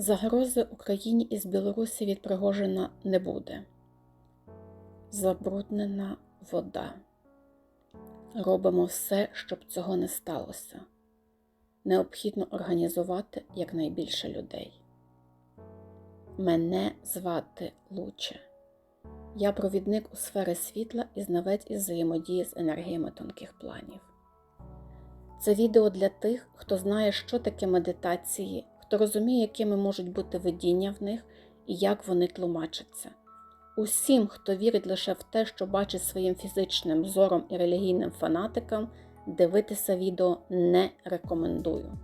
Загрози Україні із Білорусі від Пригожина не буде. Забруднена вода. Робимо все, щоб цього не сталося. Необхідно організувати якнайбільше людей. Мене звати Луче. Я провідник у сфері світла і знавець із взаємодії з енергіями тонких планів. Це відео для тих, хто знає, що таке медитації, хто розуміє, якими можуть бути видіння в них і як вони тлумачаться. Усім, хто вірить лише в те, що бачить своїм фізичним зором і релігійним фанатикам, дивитися відео не рекомендую.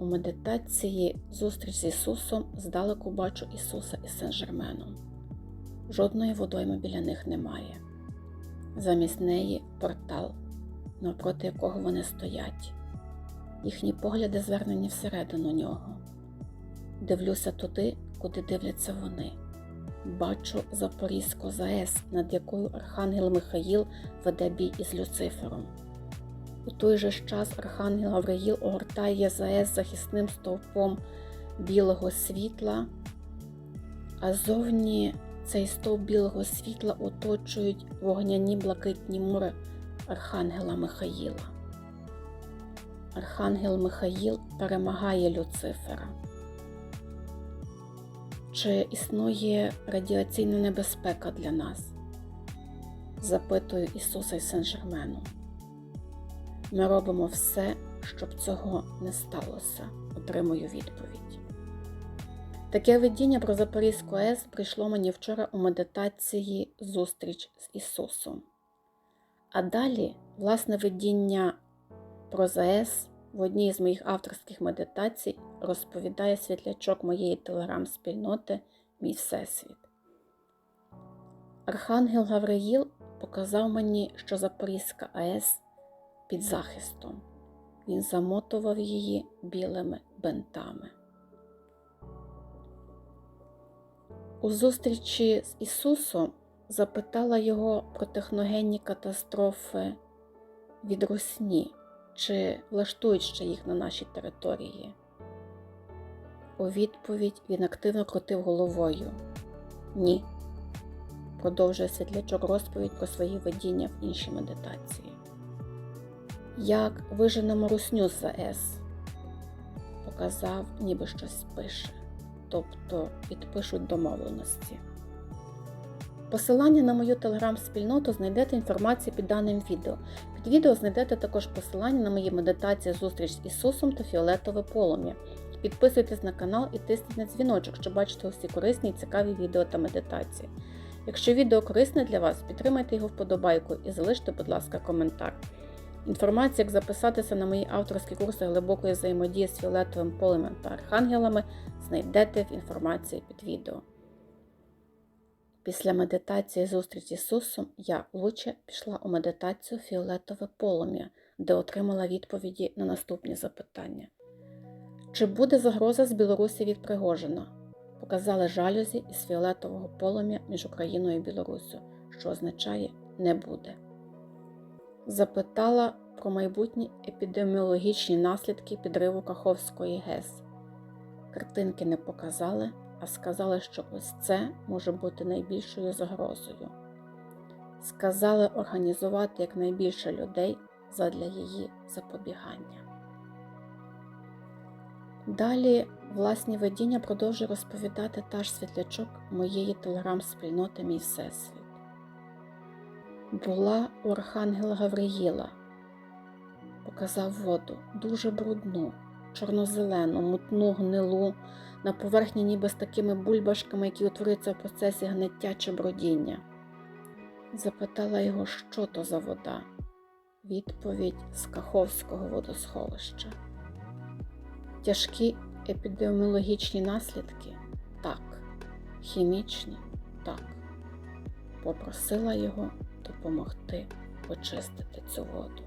У медитації зустріч з Ісусом здалеку бачу Ісуса із Сен-Жерменом. Жодної водойми біля них немає. Замість неї портал, навпроти якого вони стоять. Їхні погляди звернені всередину нього. Дивлюся туди, куди дивляться вони. Бачу Запорізьку ЗАЕС, над якою Архангел Михаїл веде бій із Люцифером. У той же час Архангел Гавриїл огортає ЗАЕС захисним стовпом білого світла, а зовні цей стовп білого світла оточують вогняні блакитні мури Архангела Михаїла. Архангел Михаїл перемагає Люцифера. Чи існує радіаційна небезпека для нас? Запитую Ісуса й Сен-Жермену. Ми робимо все, щоб цього не сталося, отримую відповідь. Таке видіння про Запорізьку АЕС прийшло мені вчора у медитації зустріч з Ісусом. А далі, власне, видіння про ЗАЕС в одній з моїх авторських медитацій розповідає світлячок моєї телеграм-спільноти Мій Всесвіт. Архангел Гавриїл показав мені, що Запорізька АЕС під захистом. Він замотував її білими бентами. У зустрічі з Ісусом запитала його про техногенні катастрофи від Русні, чи влаштують ще їх на нашій території. У відповідь він активно крутив головою. Ні. Продовжує світлячок розповідь про свої видіння в іншій медитації. Як виженемо русню з ЗАЕС, показав, ніби щось пише, тобто підпишуть домовленості. Посилання на мою телеграм-спільноту знайдете інформацію під даним відео. Під відео знайдете також посилання на мої медитації зустріч з Ісусом та Фіолетове полум'я. Підписуйтесь на канал і тисніть на дзвіночок, щоб бачити усі корисні і цікаві відео та медитації. Якщо відео корисне для вас, підтримайте його вподобайку і залиште, будь ласка, коментар. Інформацію, як записатися на мої авторські курси глибокої взаємодії з фіолетовим полемем та архангелами, знайдете в інформації під відео. Після медитації зустріч з Ісусом я лучше пішла у медитацію Фіолетове полум'я, де отримала відповіді на наступні запитання. Чи буде загроза з Білорусі від Пригожина? Показали жалюзі із фіолетового полум'я між Україною і Білоруссю, що означає не буде. Запитала про майбутні епідеміологічні наслідки підриву Каховської ГЕС. Картинки не показали, а сказали, що ось це може бути найбільшою загрозою. Сказали організувати якнайбільше людей задля її запобігання. Далі власні видіння продовжує розповідати та ж світлячок моєї телеграм-спільноти Мій Всесвіт. Була у Архангела Гавриїла, показав воду дуже брудну, чорнозелену, мутну, гнилу, на поверхні ніби з такими бульбашками, які утворюються в процесі гниття чи бродіння. Запитала його, що то за вода. Відповідь з Каховського водосховища. Тяжкі епідеміологічні наслідки так, хімічні так. Попросила його допомогти очистити цю воду.